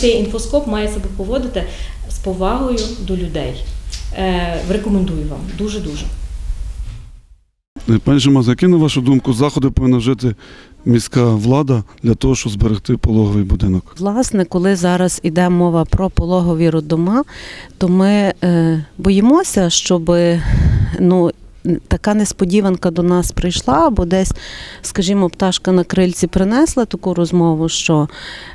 Цей інфоскоп має себе поводити з повагою до людей. Е, Рекомендую вам дуже дуже. Пані Шимаз, які, на вашу думку, заходи повинна вжити міська влада для того, щоб зберегти пологовий будинок? Власне, коли зараз іде мова про пологові роддома, то ми е, боїмося, щоб ну, така несподіванка до нас прийшла, бо десь, скажімо, пташка на крильці принесла таку розмову, що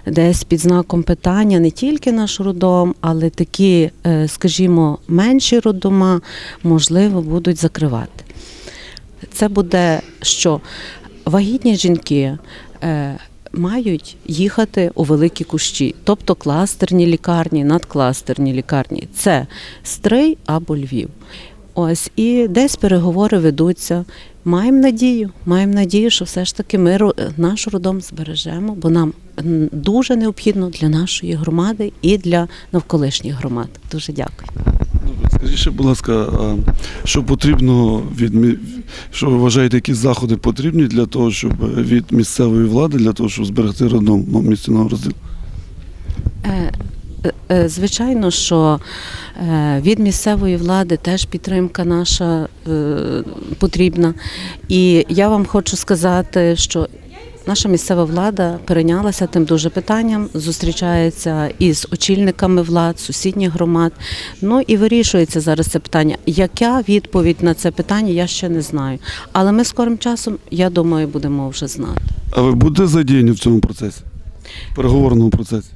десь під знаком питання не тільки наш роддом, але такі, е, скажімо, менші роддома, можливо, будуть закривати. Це буде що вагітні жінки. е, Мають їхати у великі кущі, тобто кластерні лікарні, надкластерні лікарні. Це Стрий або Львів. Ось і десь переговори ведуться. Маємо надію, маємо надію, що все ж таки ми ро- наш родом збережемо, бо нам дуже необхідно для нашої громади і для навколишніх громад. Дуже дякую. Скажіть ще, будь ласка, що потрібно від що ви вважаєте, які заходи потрібні для того, щоб від місцевої влади, для того, щоб зберегти родом в місті Е, е, Звичайно, що е, від місцевої влади теж підтримка наша потрібна. І я вам хочу сказати, що наша місцева влада перейнялася тим дуже питанням, зустрічається із очільниками влад, сусідніх громад. Ну і вирішується зараз це питання. Яка відповідь на це питання, я ще не знаю. Але ми скорим часом, я думаю, будемо вже знати. А ви будете задіяні в цьому процесі? Переговорному процесі?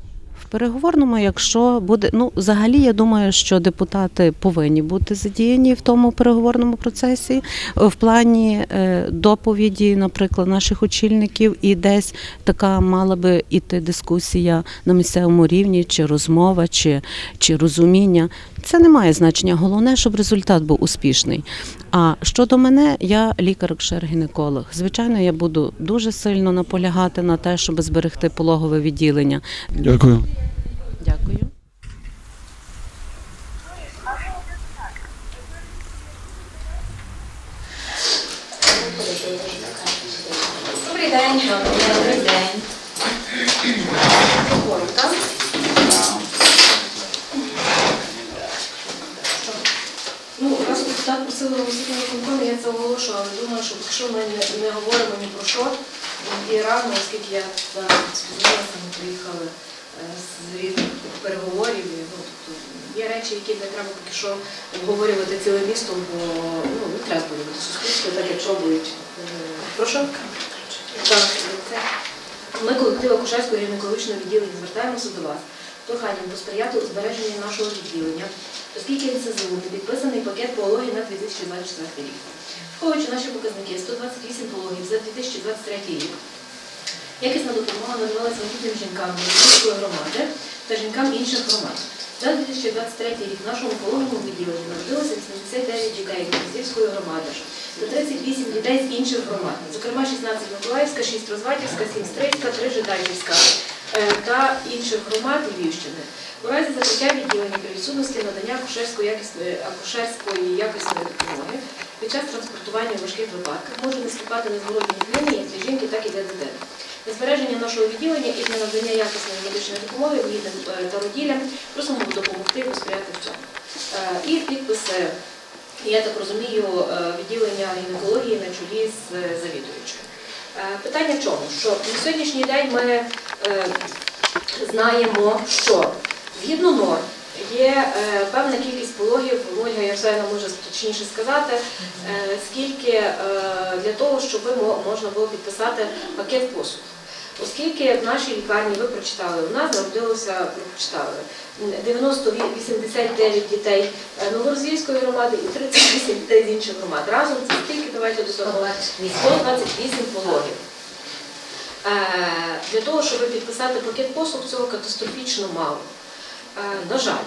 Переговорному, якщо буде, ну взагалі, я думаю, що депутати повинні бути задіяні в тому переговорному процесі в плані е, доповіді, наприклад, наших очільників, і десь така мала би іти дискусія на місцевому рівні, чи розмова, чи, чи розуміння. Це не має значення. Головне, щоб результат був успішний. А щодо мене, я лікар-акушер-гінеколог. Звичайно, я буду дуже сильно наполягати на те, щоб зберегти пологове відділення. Дякую. Добрий день, добрий день. Коротко. Ну, раз депутат просили оголосити виконком, я це оголошу, але думаю, що якщо ми не, не говоримо ні про що, і рано, оскільки я зараз спізнилася, ми приїхали е, з різних переговорів. і, ну, тобто, є речі, які не треба поки що обговорювати цілим містом, бо ну, не треба обговорювати суспільство, так як пробують. Е, Прошу? Ми, колектив Акушерського гінекологічного відділення, звертаємося до вас. Проханням посприяти у збереженні нашого відділення, оскільки НСЗУ не підписаний пакет пологів на 2024 рік. Враховуючи наші показники 128 пологів за 2023 рік, якісна допомога надавалася вагітним жінкам Володимирської громади та жінкам інших громад. За 2023 рік в нашому пологовому відділенні народилося 89 дітей Київської громади та 38 дітей з інших громад, зокрема 16 Миколаївська, 6 Розвадівська, 7 Стрийська, 3 Жидачівська е, та інших громад Львівщини. У разі закриття відділення при відсутності надання акушерської якісної, акушерської якісної допомоги під час транспортування у важких випадках може наступати незворотні зміни як для жінки, так і для дитини. Для збереження нашого відділення і для надання якісної медичної допомоги вагітним е, та роділям просимо допомогти посприяти в цьому. Е, І я так розумію, е, відділення гінекології на чолі з е, завідуючою. Е, Питання в чому? Що на сьогоднішній день ми знаємо, що згідно норм є певна кількість пологів, Ольга Євсеївна може точніше сказати, скільки для того, щоб можна було підписати пакет послуг. Оскільки в нашій лікарні ви прочитали, у нас народилося, ви прочитали 90-89 дітей е, громади і 38 дітей з інших громад. Разом це скільки давайте до того? 128 пологів. Е, Для того, щоб підписати пакет послуг, цього катастрофічно мало. Е, На жаль.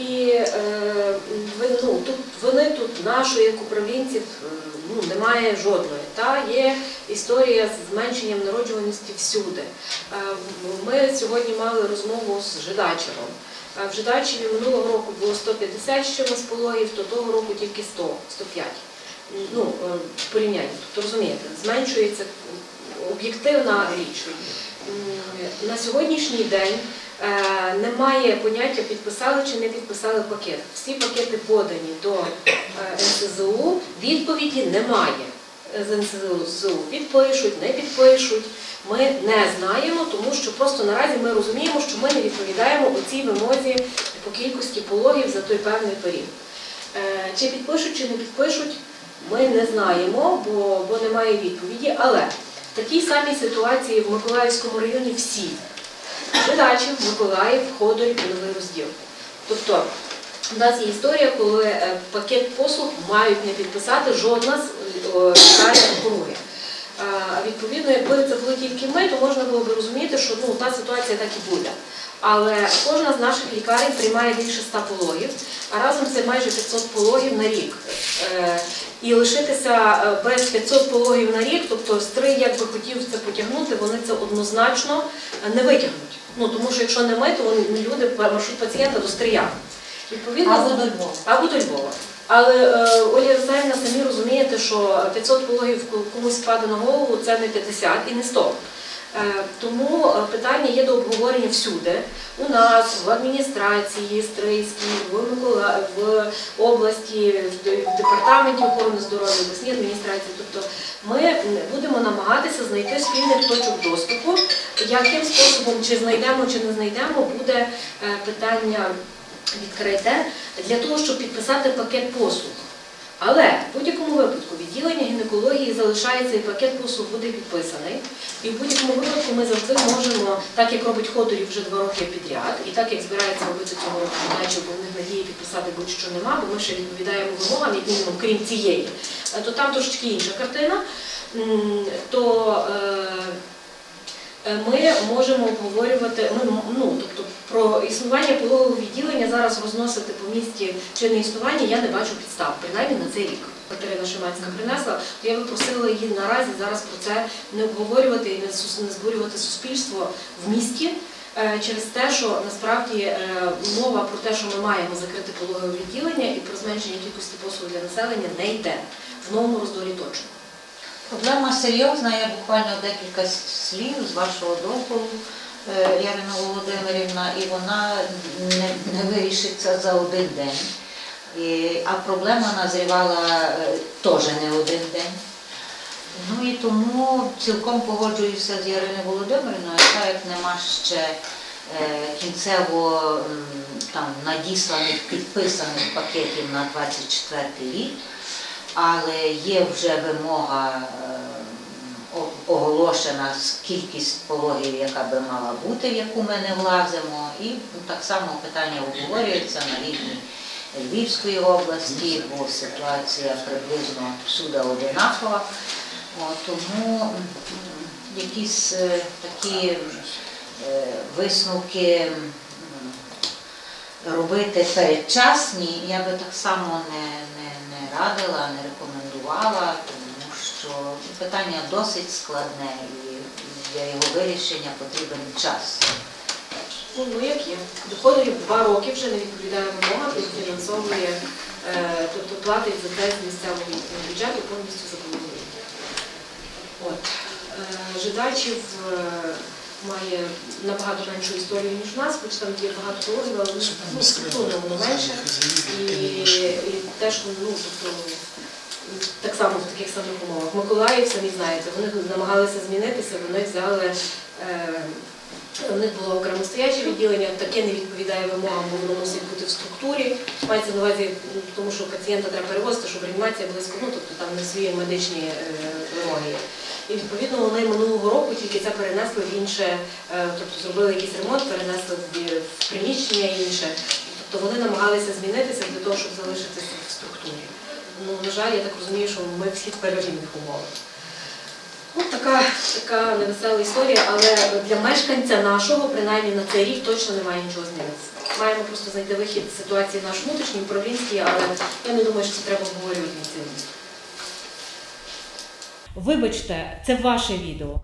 І е, ну, тут вини тут нашої, як управлінців, е, ну, немає жодної. Та є історія з зменшенням народжуваності всюди. Е, Ми сьогодні мали розмову з Жидачевом. Е, В Жидачеві минулого року було 150 з чимось пологів, то того року тільки 100, 105. Ну, е, порівняння. Тобто розумієте, зменшується об'єктивна річ. На сьогоднішній день Немає поняття підписали чи не підписали пакет. Всі пакети подані до е, НСЗУ, відповіді немає. З НСЗУ підпишуть, не підпишуть. Ми не знаємо, тому що просто наразі ми розуміємо, що ми не відповідаємо у цій вимозі по кількості пологів за той певний період. Е, Чи підпишуть, чи не підпишуть, ми не знаємо, бо, бо немає відповіді. Але в такій самій ситуації в Миколаївському районі всі Жидачів, Миколаїв, Ходорів Новий розділ. Тобто у нас є історія, коли е, пакет послуг мають не підписати жодна з е, лікарень округи. Відповідно, якби це були тільки ми, то можна було б розуміти, що ну, та ситуація так і буде. Але кожна з наших лікарень приймає більше 100 пологів, а разом це майже 500 пологів на рік. І лишитися е, без 500 пологів на рік, тобто стрий, як би хотів це потягнути, вони це однозначно е, не витягнуть. Ну тому що якщо не ми, то вони- люди маршрут пацієнта до стрия. Відповідно, Або до Львова. або до Львова. Але е, Оля Росаївна, самі розумієте, що 500 пологів комусь впаде на голову це не 50 і не 100. Е, Тому е, питання є до обговорення всюди. У нас, в адміністрації, Стрийській, в Микола... в області, в департаменті охорони здоров'я, в обласній адміністрації. Тобто ми будемо намагатися знайти спільних точок доступу. Яким способом, чи знайдемо, чи не знайдемо, буде е, питання відкрите для того, щоб підписати пакет послуг. Але в будь-якому випадку відділення гінекології залишається і пакет послуг буде підписаний. І в будь-якому випадку ми завжди можемо, так як робить Ходорів вже два роки підряд, і так як збирається робити цього року подачу, бо в них надії підписати будь-що нема, бо ми ще відповідаємо вимогам, як мінімум, крім цієї, Е, то там трошечки інша картина. То е, ми можемо обговорювати, ну, тобто про існування пологового відділення зараз розносити по місті чи не існування, я не бачу підстав, принаймні на цей рік. Катерина Шиманська принесла, то я би просила її наразі зараз про це не обговорювати і не збурювати суспільство в місті. е, Через те, що насправді е, мова про те, що ми маємо закрити пологове відділення і про зменшення кількості послуг для населення не йде в новому роздолі точно. Проблема серйозна, я буквально декілька слів з вашого дозволу, е, Ярина Володимирівна, і вона не, не вирішиться за один день. І, а проблема назрівала е, теж не один день. Ну і тому цілком погоджуюся з Яриною Володимирівною, яка як нема ще е, кінцево там надісланих підписаних пакетів на 24 рік, але є вже вимога е, оголошена кількість пологів, яка би мала бути, в яку ми не влазимо, і так само питання обговорюється на рівні Львівської області, бо ситуація приблизно всюди одинакова. Тому якісь е, такі е, висновки робити передчасні, я би так само не радила, не рекомендувала, тому що питання досить складне і для його вирішення потрібен час. Ну, ну як є. Доходів два роки вже не відповідає вимогам і фінансовує, е, тобто платить за те з місцевого бюджету повністю за. От. Е, Жидачів е, має набагато меншу історію, ніж у нас, хоч там є багато пологів, але ну, структурно воно менше. І, і теж, ну, тобто, так само в таких самих умовах. Миколаїв, самі знаєте, вони намагалися змінитися, вони взяли. Е, у них було окремо стояче відділення, таке не відповідає вимогам, бо воно мусить бути в структурі. Мається на увазі, ну, тому що пацієнта треба перевозити, щоб реанімація близько, ну тобто там не свої медичні е, вимоги. І відповідно вони минулого року тільки це перенесли в інше, е, тобто зробили якийсь ремонт, перенесли в приміщення інше. Тобто вони намагалися змінитися для того, щоб залишитися в структурі. Ну, на жаль, я так розумію, що ми всі в перерівних умовах. Ну, така, така невесела історія, але для мешканця нашого, принаймні на цей рік, точно немає нічого змінитися. Маємо просто знайти вихід з ситуації наш внутрішній, управлінський, але я не думаю, що це треба обговорювати на цьому. Вибачте, це ваше відео.